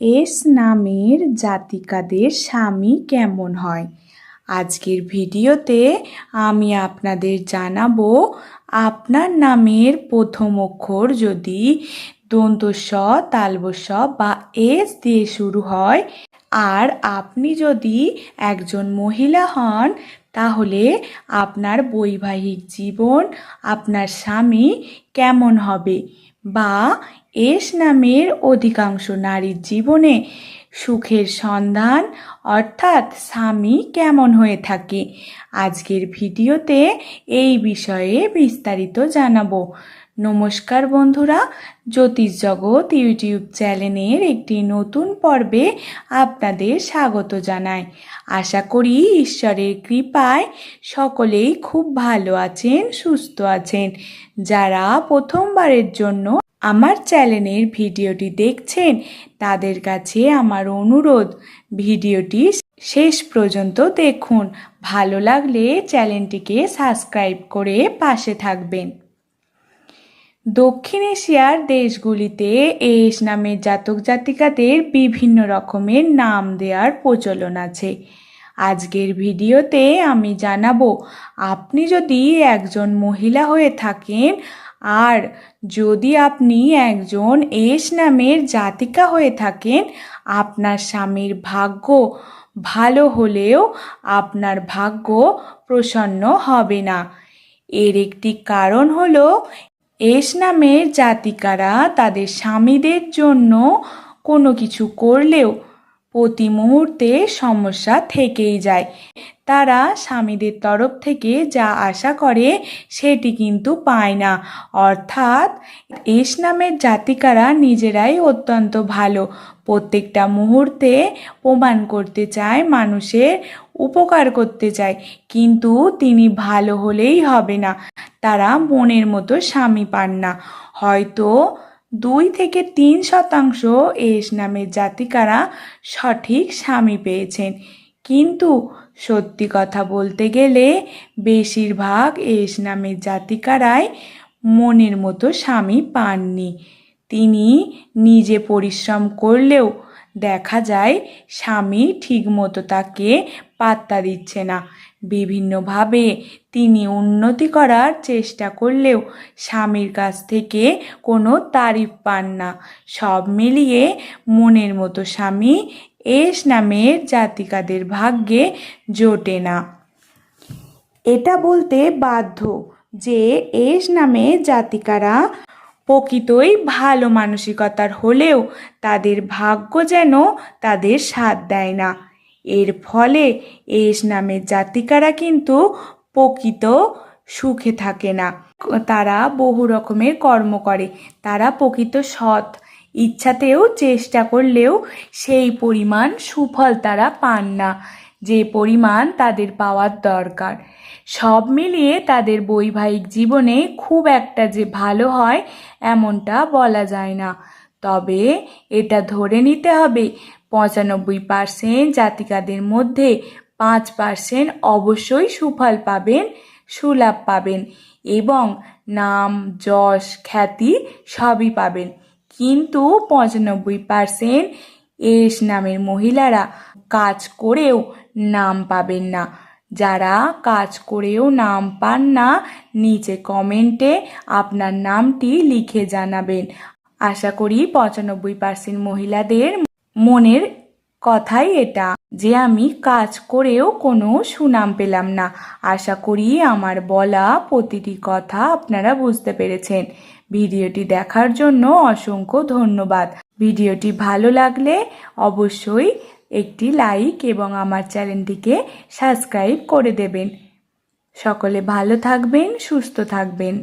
S নামের জাতিকাদের স্বামী কেমন হয়? আজকের ভিডিওতে আমি আপনাদের জানাব আপনার নামের প্রথম অক্ষর যদি দন্ত স তালব স বা এস দিয়ে শুরু হয় আর আপনি যদি একজন মহিলা হন, তাহলে আপনার বৈবাহিক জীবন, আপনার স্বামী কেমন হবে? বা এস নামের অধিকাংশ নারীর জীবনে সুখের সন্ধান, অর্থাৎ স্বামী কেমন হয়ে থাকে? আজকের ভিডিওতে এই বিষয়ে বিস্তারিত জানাব। নমস্কার বন্ধুরা, জ্যোতিষ জগৎ ইউটিউব চ্যানেলের একটি নতুন পর্বে আপনাদের স্বাগত জানাই। আশা করি ঈশ্বরের কৃপায় সকলেই খুব ভালো আছেন, সুস্থ আছেন। যারা প্রথমবারের জন্য আমার চ্যানেলের ভিডিওটি দেখছেন, তাদের কাছে আমার অনুরোধ, ভিডিওটি শেষ পর্যন্ত দেখুন। ভালো লাগলে চ্যানেলটিকে সাবস্ক্রাইব করে পাশে থাকবেন। দক্ষিণ এশিয়ার দেশগুলিতে এস নামের জাতক জাতিকাদের বিভিন্ন রকমের নাম দেওয়ার প্রচলন আছে। আজকের ভিডিওতে আমি জানাব, আপনি যদি একজন মহিলা হয়ে থাকেন আর যদি আপনি একজন এস নামের জাতিকা হয়ে থাকেন, আপনার স্বামীর ভাগ্য ভালো হলেও আপনার ভাগ্য প্রসন্ন হবে না। এর একটি কারণ হলো এস নামের জাতিকারা তাদের স্বামীদের জন্য কোনো কিছু করলেও প্রতি মুহূর্তে সমস্যা থেকেই যায়। তারা স্বামীদের তরফ থেকে যা আশা করে সেটি কিন্তু পায় না। অর্থাৎ এস নামের জাতিকারা নিজেরাই অত্যন্ত ভালো। প্রত্যেকটা মুহূর্তে প্রমাণ করতে চায়, মানুষের উপকার করতে চায়। কিন্তু তিনি ভালো হলেই হবে না। তারা মনের মতো স্বামী পান না। হয়তো দুই থেকে তিন শতাংশ এস নামের জাতিকারা সঠিক স্বামী পেয়েছেন। কিন্তু সত্যি কথা বলতে গেলে বেশিরভাগ এস নামের জাতিকারাই মনের মতো স্বামী পাননি। তিনি নিজে পরিশ্রম করলেও দেখা যায় স্বামী ঠিকমতো তাকে পাত্তা দিচ্ছে না। বিভিন্নভাবে তিনি উন্নতি করার চেষ্টা করলেও স্বামীর কাছ থেকে কোনো তারিফ পান না। সব মিলিয়ে মনের মতো স্বামী এস নামের জাতিকাদের ভাগ্যে জোটে না। এটা বলতে বাধ্য যে এস নামে জাতিকারা প্রকৃতই ভালো মানসিকতার হলেও তাদের ভাগ্য যেন তাদের সাথ দেয় না। এর ফলে এস নামের জাতিকারা কিন্তু প্রকৃত সুখে থাকে না। তারা বহু রকমের কর্ম করে। তারা প্রকৃত সৎ। ইচ্ছাতেও চেষ্টা করলেও সেই পরিমাণ সুফল তারা পান না। যে পরিমাণ তাদের পাওয়ার দরকার। সব মিলিয়ে তাদের বৈবাহিক জীবনে খুব একটা যে ভালো হয় এমনটা বলা যায় না। তবে এটা ধরে নিতে হবে, পঁচানব্বই পার্সেন্ট জাতিকাদের মধ্যে পাঁচ পার্সেন্ট অবশ্যই সুফল পাবেন, সুলাভ পাবেন এবং নাম, যশ, খ্যাতি সবই পাবেন। কিন্তু পঁচানব্বই পার্সেন্ট এস নামের মহিলারা কাজ করেও নাম পাবেন না। যারা কাজ করেও নাম পান না, নিচে কমেন্টে আপনার নামটি লিখে জানাবেন। আশা করি পঁচানব্বই পার্সেন্ট মহিলাদের মনের কথাই এটা, যে আমি কাজ করেও কোনো সুনাম পেলাম না। আশা করি আমার বলা প্রতিটি কথা আপনারা বুঝতে পেরেছেন। ভিডিওটি দেখার জন্য অসংখ্য ধন্যবাদ। ভিডিওটি ভালো লাগলে অবশ্যই একটি লাইক এবং আমার চ্যানেলটিকে সাবস্ক্রাইব করে দেবেন। সকলে ভালো থাকবেন, সুস্থ থাকবেন।